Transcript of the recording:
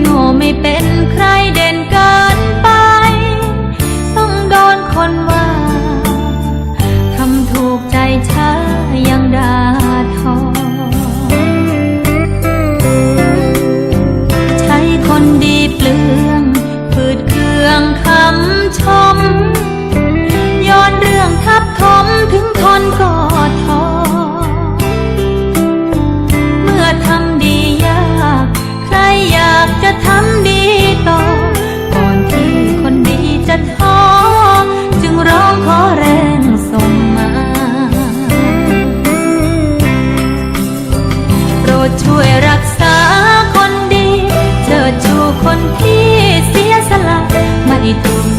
โง่ไม่เป็น จะทำดีต่อ ก่อนที่คนดีจะท้อ จึงร้องขอแรงส่งมา โปรดช่วยรักษาคนดี เธอชูคนที่เสียสละไม่ถูก